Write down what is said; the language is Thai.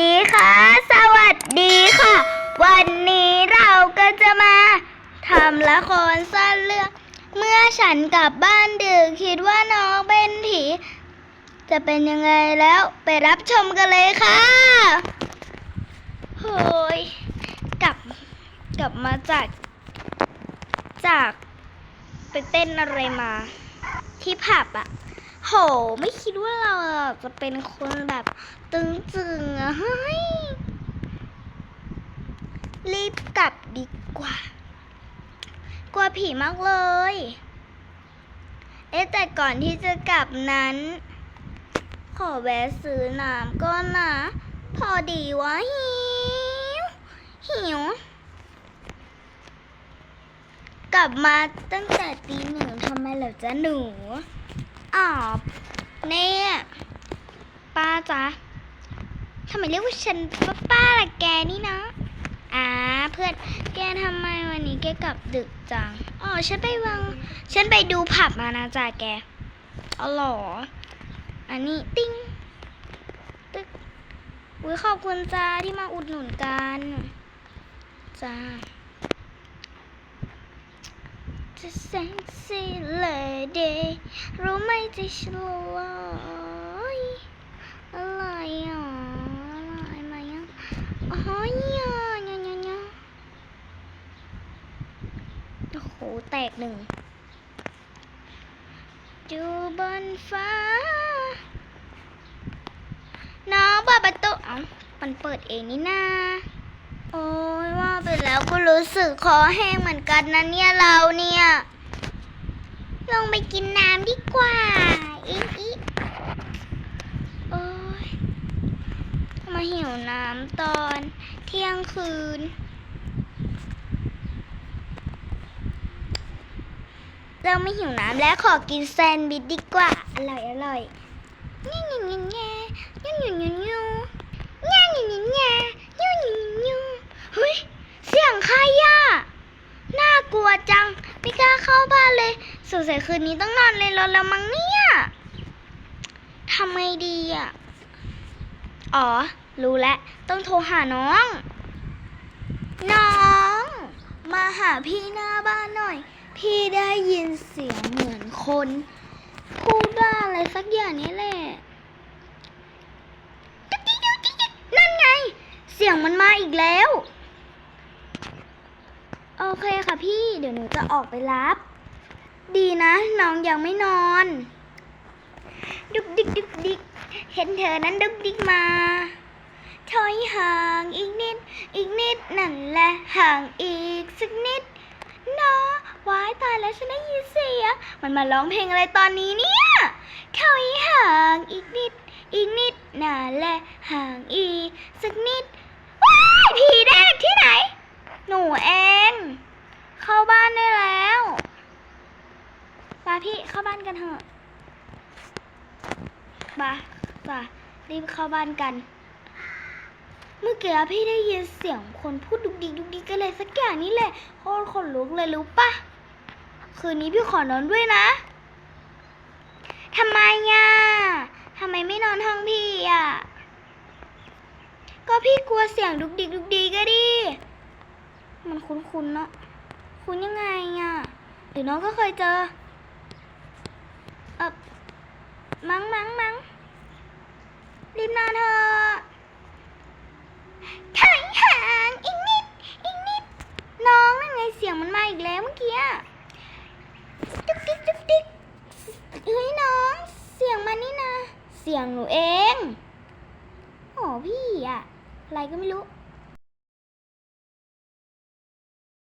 ดีค่ะ สวัสดีค่ะ วันนี้เราก็จะมาทำละครสั้นเรื่อง เมื่อฉันกลับบ้านดึกคิดว่าน้องเป็นผี จะเป็นยังไงแล้วไปรับชมกันเลยค่ะโหยกลับกลับมาจาก จากไปเต้นอะไรมา ที่ผับอะ โห ไม่คิดว่าเราจะเป็นคนแบบตึงจึงอะเฮ้ย รีบกลับดีกว่า กลัวผีมากเลย เอ๊ะแต่ก่อนที่จะกลับนั้น ขอแวะซื้อน้ำก่อนนะ พอดีว่าหิว หิว กลับมาตั้งแต่ตีหนึ่งทำไมเหรอจ๊ะหนู อ๋อเนี่ยป้าจ๊ะทำไมเรียกว่าฉันป้าป้าล่ะแกนี่นะอ่าเพื่อนแกทำไมวันนี้แกกลับดึกจังอ๋อฉันไปวัง ฉันไปดูผับมานะจ๊ะแกอ๋อหรออันนี้ติ้งตึกอุ้ยขอบคุณจ้าที่มาอุดหนุนกันจ้า จะเซ็กซี่เลยเดรู้ไหมจะฉลอยอะไรอะอะไรมาอะอ๋อยอะยะยะยะโอ้โห แตกหนึ่งอยู่บนฟ้า น้องเปิดประตูเอ้ามันเปิดเองนี่นา โอ้ยว่าไปแล้วก็รู้สึกคอแห้งเหมือนกันนะเนี่ยเราเนี่ย ลงไปกินน้ำดีกว่าอีอีโอ้ยมาหิวน้ำตอนเที่ยงคืน เราไม่หิวน้ำแล้วขอกินแซนด์วิชดีกว่า อร่อยอร่อยง่ง่ง่ง่ง่ง่ง่ง่ง่ง่ง่ง่ง่ง่เฮ้ย เสียงใครอะน่ากลัวจัง ไม่กล้า เข้าบ้านเลยสงสัยคืนนี้ต้องนอนในรถแล้วมั้งเนี่ยทำไงดีอะ อ๋อ รู้แล้วต้องโทรหาน้อง น้อง มาหาพี่หน้าบ้านหน่อย พี่ได้ยินเสียงเหมือนคน พูดว่าอะไรสักอย่างนี้แหละนั่นไง เสียงมันมาอีกแล้ว เคค่ะพี่ เดี๋ยวหนูจะออกไปรับ ดีนะ น้องยังไม่นอน ดุกดิกดุกดิกเห็นเธอนั้นดุกดิกมา ถอยห่างอีกนิด อีกนิดนั่นแหละห่างอีกสักนิดนะวายตายแล้วฉันได้ยินเสียงมันมาร้องเพลงอะไรตอนนี้เนี่ยถอยห่างอีกนิด อีกนิดนั่นแหละห่างอีกสักนิดว้ายผีเด็กที่ไหน หนูเอง เข้าบ้านได้แล้วมาพี่เข้าบ้านกันเถอะมามารีบเข้าบ้านกัน เมื่อกี้พี่ได้ยินเสียงคนพูดดุกดิกดุกดิกกันเลยสักอย่างนี่แหละโคตรขนลุกเลยรู้ปะคืนนี้พี่ขอนอนด้วยนะทำไมอะทำไมไม่นอนห้องพี่อะ ก็พี่กลัวเสียงดุกดิกดุกดิกก็ดิ คุ้นๆเนาะคุ้นยังไงอะหรือน้องก็เคยเจอเออมั้งมั้งมั้งรีบนอนเถอะถอยห่างอีกนิดอีกนิด น้องนั่นไงเสียงมันมาอีกแล้วเมื่อกี้อะดุกดิกดุกดิ๊กเฮ้ยน้อง เสียงมันนี่นะ เสียงหนูเองโอ้พี่อะอะไรก็ไม่รู้